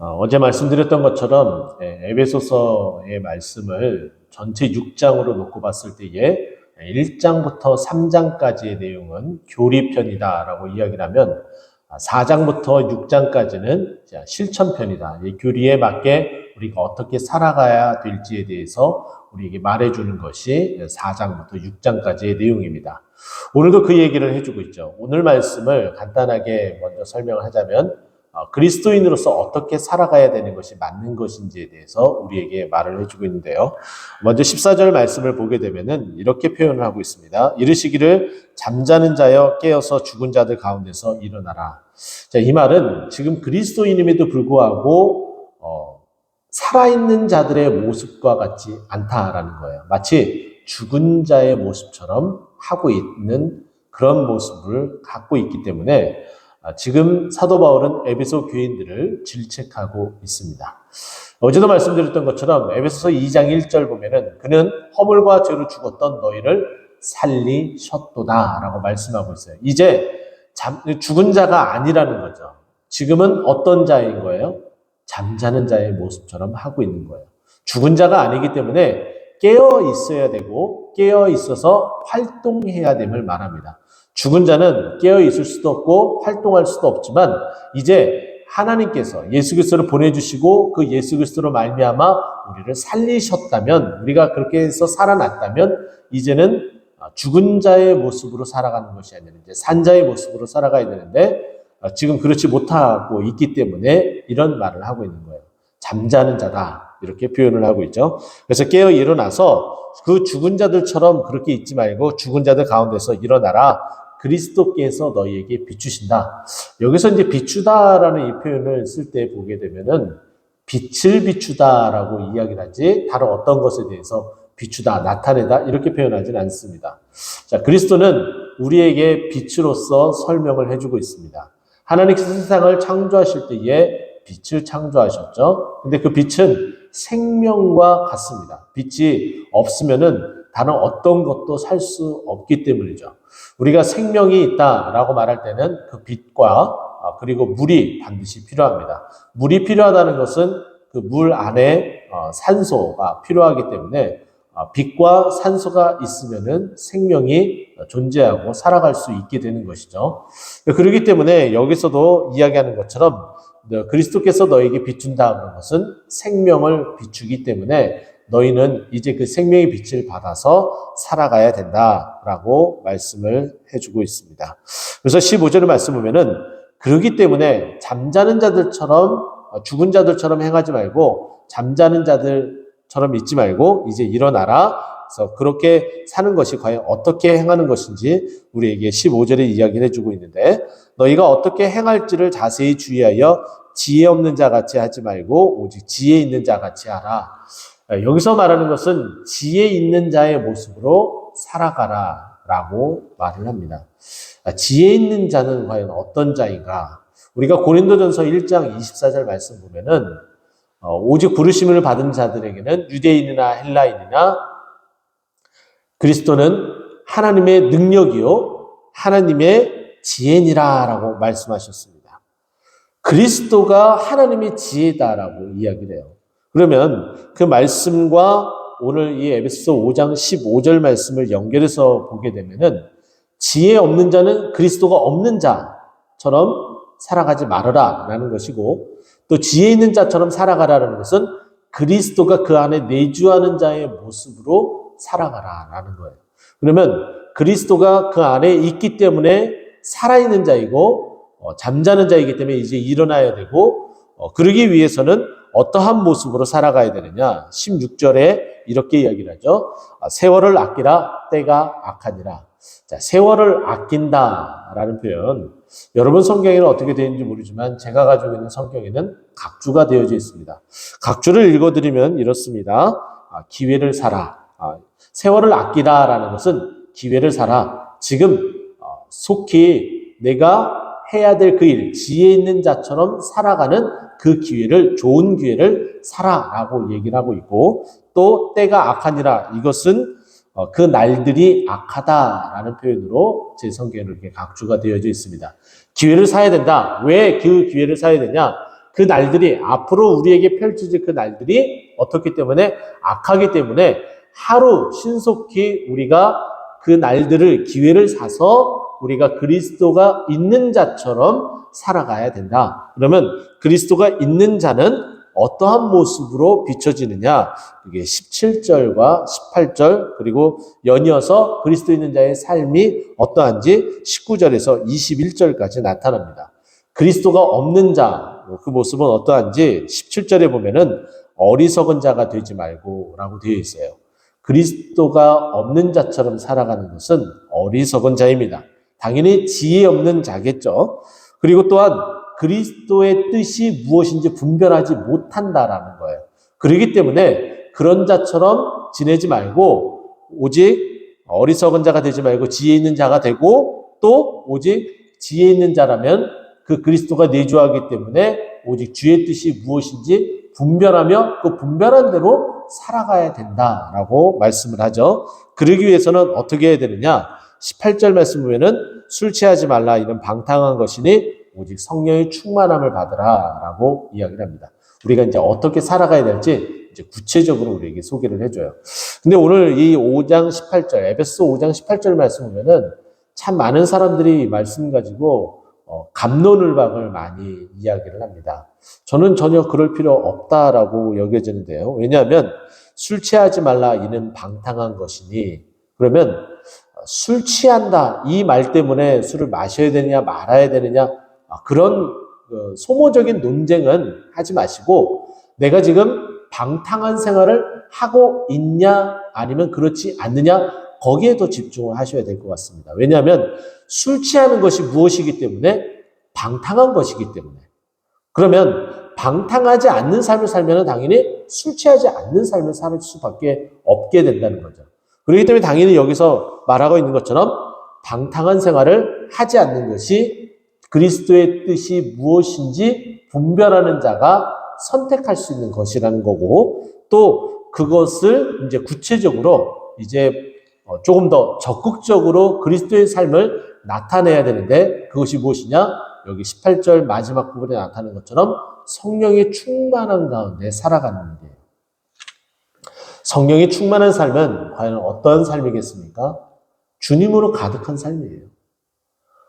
어, 제 말씀드렸던 것처럼 예, 에베소서의 말씀을 전체 6장으로 놓고 봤을 때에 1장부터 3장까지의 내용은 교리편이다라고 이야기를 하면 4장부터 6장까지는 실천편이다. 이 교리에 맞게 우리가 어떻게 살아가야 될지에 대해서 우리에게 말해주는 것이 4장부터 6장까지의 내용입니다. 오늘도 그 얘기를 해주고 있죠. 오늘 말씀을 간단하게 먼저 설명을 하자면 어, 그리스도인으로서 어떻게 살아가야 되는 것이 맞는 것인지에 대해서 우리에게 말을 해주고 있는데요. 먼저 14절 말씀을 보게 되면은 이렇게 표현을 하고 있습니다. 이르시기를 잠자는 자여 깨어서 죽은 자들 가운데서 일어나라. 자, 이 말은 지금 그리스도인임에도 불구하고 어, 살아있는 자들의 모습과 같지 않다라는 거예요. 마치 죽은 자의 모습처럼 하고 있는 그런 모습을 갖고 있기 때문에 아, 지금 사도 바울은 에베소 교인들을 질책하고 있습니다. 어제도 말씀드렸던 것처럼 에베소서 2장 1절 보면은 그는 허물과 죄로 죽었던 너희를 살리셨도다라고 말씀하고 있어요. 이제 잠, 죽은 자가 아니라는 거죠. 지금은 어떤 자인 거예요? 잠자는 자의 모습처럼 하고 있는 거예요. 죽은 자가 아니기 때문에 깨어 있어야 되고 깨어 있어서 활동해야 됨을 말합니다. 죽은 자는 깨어 있을 수도 없고 활동할 수도 없지만 이제 하나님께서 예수 그리스도를 보내주시고 그 예수 그리스도로 말미암아 우리를 살리셨다면 우리가 그렇게 해서 살아났다면 이제는 죽은 자의 모습으로 살아가는 것이 아니라 이제 산 자의 모습으로 살아가야 되는데 지금 그렇지 못하고 있기 때문에 이런 말을 하고 있는 거예요. 잠자는 자다 이렇게 표현을 하고 있죠. 그래서 깨어 일어나서 그 죽은 자들처럼 그렇게 있지 말고 죽은 자들 가운데서 일어나라. 그리스도께서 너희에게 비추신다. 여기서 이제 비추다라는 이 표현을 쓸 때 보게 되면은 빛을 비추다라고 이야기를 하지 다른 어떤 것에 대해서 비추다, 나타내다 이렇게 표현하지는 않습니다. 자, 그리스도는 우리에게 빛으로서 설명을 해주고 있습니다. 하나님께서 세상을 창조하실 때에 빛을 창조하셨죠. 근데 그 빛은 생명과 같습니다. 빛이 없으면은 다른 어떤 것도 살 수 없기 때문이죠. 우리가 생명이 있다라고 말할 때는 그 빛과 아, 그리고 물이 반드시 필요합니다. 물이 필요하다는 것은 그 물 안에 어, 산소가 필요하기 때문에 아, 빛과 산소가 있으면은 생명이 존재하고 살아갈 수 있게 되는 것이죠. 그렇기 때문에 여기서도 이야기하는 것처럼 그리스도께서 너에게 비춘다는 것은 생명을 비추기 때문에 너희는 이제 그 생명의 빛을 받아서 살아가야 된다라고 말씀을 해주고 있습니다. 그래서 15절의 말씀 보면은 그러기 때문에 잠자는 자들처럼 죽은 자들처럼 행하지 말고 잠자는 자들처럼 있지 말고 이제 일어나라. 그래서 그렇게 사는 것이 과연 어떻게 행하는 것인지 우리에게 15절에 이야기를 해주고 있는데 너희가 어떻게 행할지를 자세히 주의하여 지혜 없는 자 같이 하지 말고 오직 지혜 있는 자 같이 하라. 여기서 말하는 것은 지혜 있는 자의 모습으로 살아가라 라고 말을 합니다. 지혜 있는 자는 과연 어떤 자인가? 우리가 고린도전서 1장 24절 말씀 보면은 오직 부르심을 받은 자들에게는 유대인이나 헬라인이나 그리스도는 하나님의 능력이요 하나님의 지혜니라라고 말씀하셨습니다. 그리스도가 하나님의 지혜다라고 이야기를 해요. 그러면 그 말씀과 오늘 이 에베소 5장 15절 말씀을 연결해서 보게 되면은 지혜 없는 자는 그리스도가 없는 자처럼 살아가지 말아라 라는 것이고 또 지혜 있는 자처럼 살아가라는 것은 그리스도가 그 안에 내주하는 자의 모습으로 살아가라 라는 거예요. 그러면 그리스도가 그 안에 있기 때문에 살아있는 자이고 어, 잠자는 자이기 때문에 이제 일어나야 되고 어, 그러기 위해서는 어떠한 모습으로 살아가야 되느냐? 16절에 이렇게 이야기를 하죠. 아, 세월을 아끼라 때가 악하니라. 자, 세월을 아낀다라는 표현. 여러분 성경에는 어떻게 되어 있는지 모르지만 제가 가지고 있는 성경에는 각주가 되어져 있습니다. 각주를 읽어드리면 이렇습니다. 아, 기회를 살아. 아, 세월을 아끼다라는 것은 기회를 살아. 지금 어, 속히 내가 해야 될 그 일, 지혜 있는 자처럼 살아가는 그 기회를 좋은 기회를 살아라고 얘기를 하고 있고 또 때가 악하니라 이것은 어, 그 날들이 악하다라는 표현으로 제 성경에 이렇게 각주가 되어져 있습니다. 기회를 사야 된다. 왜 그 기회를 사야 되냐? 그 날들이 앞으로 우리에게 펼쳐질 그 날들이 어떻기 때문에 악하기 때문에 하루 신속히 우리가 그 날들을 기회를 사서 우리가 그리스도가 있는 자처럼 살아가야 된다. 그러면 그리스도가 있는 자는 어떠한 모습으로 비춰지느냐? 이게 17절과 18절 그리고 연이어서 그리스도 있는 자의 삶이 어떠한지 19절에서 21절까지 나타납니다. 그리스도가 없는 자, 그 모습은 어떠한지 17절에 보면은 어리석은 자가 되지 말고 라고 되어 있어요. 그리스도가 없는 자처럼 살아가는 것은 어리석은 자입니다. 당연히 지혜 없는 자겠죠. 그리고 또한 그리스도의 뜻이 무엇인지 분별하지 못한다라는 거예요. 그렇기 때문에 그런 자처럼 지내지 말고 오직 어리석은 자가 되지 말고 지혜 있는 자가 되고 또 오직 지혜 있는 자라면 그 그리스도가 내주하기 때문에 오직 주의 뜻이 무엇인지 분별하며 그 분별한 대로 살아가야 된다라고 말씀을 하죠. 그러기 위해서는 어떻게 해야 되느냐? 18절 말씀 보면은 술 취하지 말라 이는 방탕한 것이니 오직 성령의 충만함을 받으라라고 이야기를 합니다. 우리가 이제 어떻게 살아가야 될지 이제 구체적으로 우리에게 소개를 해줘요. 근데 오늘 이 5장 18절, 에베소 5장 18절 말씀 보면은 참 많은 사람들이 이 말씀 가지고 어, 감론을박을 많이 이야기를 합니다. 저는 전혀 그럴 필요 없다라고 여겨지는데요. 왜냐하면 술 취하지 말라 이는 방탕한 것이니 그러면 술 취한다 이 말 때문에 술을 마셔야 되느냐 말아야 되느냐 아, 그런 그 소모적인 논쟁은 하지 마시고 내가 지금 방탕한 생활을 하고 있냐 아니면 그렇지 않느냐 거기에 더 집중을 하셔야 될 것 같습니다. 왜냐하면 술 취하는 것이 무엇이기 때문에 방탕한 것이기 때문에 그러면 방탕하지 않는 삶을 살면 당연히 술 취하지 않는 삶을 살 수밖에 없게 된다는 거죠. 그렇기 때문에 당연히 여기서 말하고 있는 것처럼 방탕한 생활을 하지 않는 것이 그리스도의 뜻이 무엇인지 분별하는 자가 선택할 수 있는 것이라는 거고 또 그것을 이제 구체적으로 이제 어, 조금 더 적극적으로 그리스도의 삶을 나타내야 되는데 그것이 무엇이냐? 여기 18절 마지막 부분에 나타나는 것처럼 성령의 충만한 가운데 살아가는 일이에요. 성령이 충만한 삶은 과연 어떤 삶이겠습니까? 주님으로 가득한 삶이에요.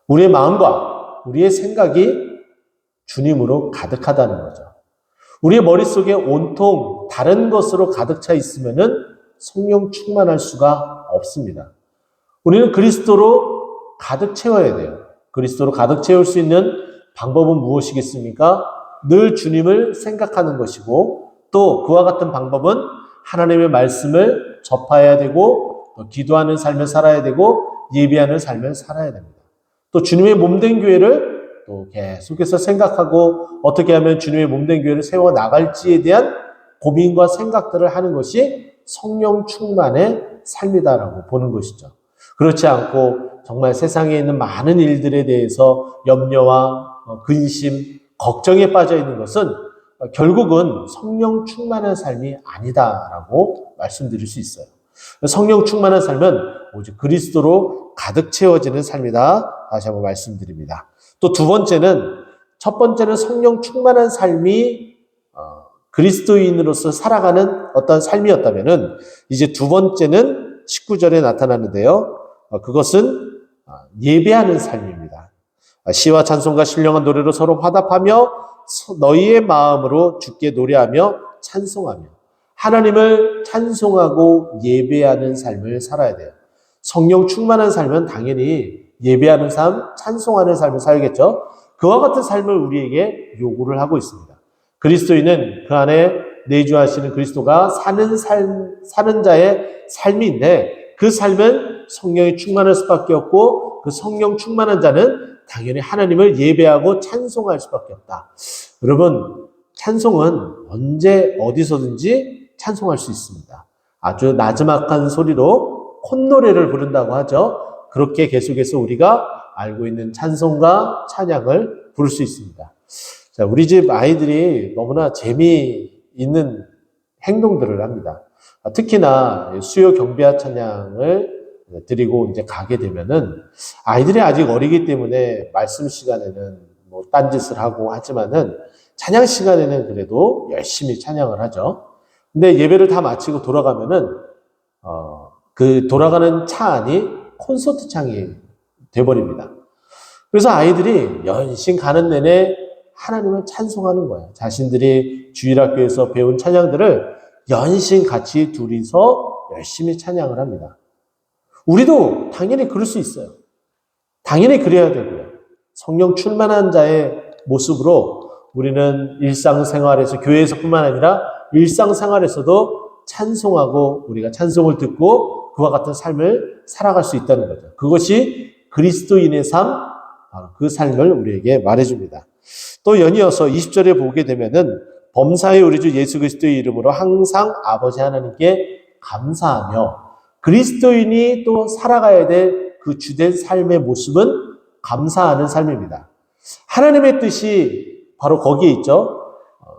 우리의 마음과 우리의 생각이 주님으로 가득하다는 거죠. 우리의 머릿속에 온통 다른 것으로 가득 차 있으면은 성령 충만할 수가 없습니다. 우리는 그리스도로 가득 채워야 돼요. 그리스도로 가득 채울 수 있는 방법은 무엇이겠습니까? 늘 주님을 생각하는 것이고 또 그와 같은 방법은 하나님의 말씀을 접해야 되고 또 기도하는 삶을 살아야 되고 예비하는 삶을 살아야 됩니다. 또 주님의 몸된 교회를 또 계속해서 생각하고 어떻게 하면 주님의 몸된 교회를 세워 나갈지에 대한 고민과 생각들을 하는 것이 성령 충만의 삶이다라고 보는 것이죠. 그렇지 않고 정말 세상에 있는 많은 일들에 대해서 염려와 어, 근심, 걱정에 빠져 있는 것은 결국은 성령 충만한 삶이 아니다라고 말씀드릴 수 있어요. 성령 충만한 삶은 오직 그리스도로 가득 채워지는 삶이다. 다시 한번 말씀드립니다. 또 두 번째는 첫 번째는 성령 충만한 삶이 어, 그리스도인으로서 살아가는 어떤 삶이었다면은 이제 두 번째는 19절에 나타나는데요. 어, 그것은 어, 예배하는 삶입니다. 시와 찬송과 신령한 노래로 서로 화답하며 너희의 마음으로 주께 노래하며 찬송하며 하나님을 찬송하고 예배하는 삶을 살아야 돼요. 성령 충만한 삶은 당연히 예배하는 삶, 찬송하는 삶을 살겠죠. 그와 같은 삶을 우리에게 요구를 하고 있습니다. 그리스도인은 그 안에 내주하시는 그리스도가 사는 삶, 사는 자의 삶인데 그 삶은 성령이 충만할 수밖에 없고 그 성령 충만한 자는 당연히 하나님을 예배하고 찬송할 수밖에 없다. 여러분, 찬송은 언제 어디서든지 찬송할 수 있습니다. 아주 나지막한 소리로 콧노래를 부른다고 하죠. 그렇게 계속해서 우리가 알고 있는 찬송과 찬양을 부를 수 있습니다. 자, 우리 집 아이들이 너무나 재미있는 행동들을 합니다. 특히나 수요 경배와 찬양을 드리고 이제 가게 되면은 아이들이 아직 어리기 때문에 말씀 시간에는 뭐 딴짓을 하고 하지만은 찬양 시간에는 그래도 열심히 찬양을 하죠. 근데 예배를 다 마치고 돌아가면은 어, 그 돌아가는 차 안이 콘서트 창이 돼버립니다. 그래서 아이들이 연신 가는 내내 하나님을 찬송하는 거예요. 자신들이 주일학교에서 배운 찬양들을 연신 같이 둘이서 열심히 찬양을 합니다. 우리도 당연히 그럴 수 있어요. 당연히 그래야 되고요. 성령 충만한 자의 모습으로 우리는 일상생활에서 교회에서뿐만 아니라 일상생활에서도 찬송하고 우리가 찬송을 듣고 그와 같은 삶을 살아갈 수 있다는 거죠. 그것이 그리스도인의 삶, 바로 그 삶을 우리에게 말해줍니다. 또 연이어서 20절에 보게 되면은 범사의 우리 주 예수 그리스도의 이름으로 항상 아버지 하나님께 감사하며 그리스도인이 또 살아가야 될 그 주된 삶의 모습은 감사하는 삶입니다. 하나님의 뜻이 바로 거기에 있죠. 어,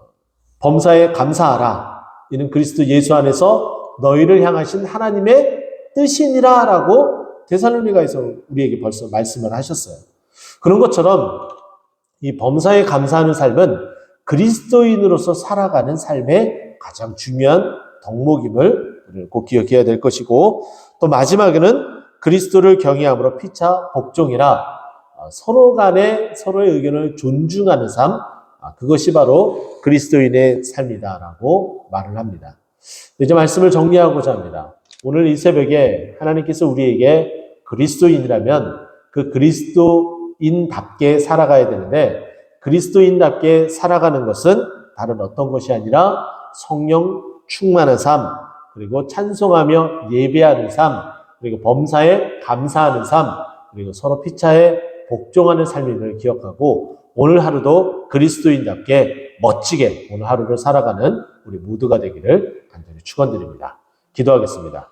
범사에 감사하라. 이는 그리스도 예수 안에서 너희를 향하신 하나님의 뜻이니라라고 데살로니가에서 우리에게 벌써 말씀을 하셨어요. 그런 것처럼 이 범사에 감사하는 삶은 그리스도인으로서 살아가는 삶의 가장 중요한 덕목임을 우리는 꼭 기억해야 될 것이고 또 마지막에는 그리스도를 경외함으로 피차 복종이라 어, 서로 간에 서로의 의견을 존중하는 삶 아, 그것이 바로 그리스도인의 삶이다라고 말을 합니다. 이제 말씀을 정리하고자 합니다. 오늘 이 새벽에 하나님께서 우리에게 그리스도인이라면 그 그리스도인답게 살아가야 되는데 그리스도인답게 살아가는 것은 다른 어떤 것이 아니라 성령 충만한 삶, 그리고 찬송하며 예배하는 삶, 그리고 범사에 감사하는 삶, 그리고 서로 피차에 복종하는 삶임을 기억하고 오늘 하루도 그리스도인답게 멋지게 오늘 하루를 살아가는 우리 모두가 되기를 간절히 축원드립니다. 기도하겠습니다.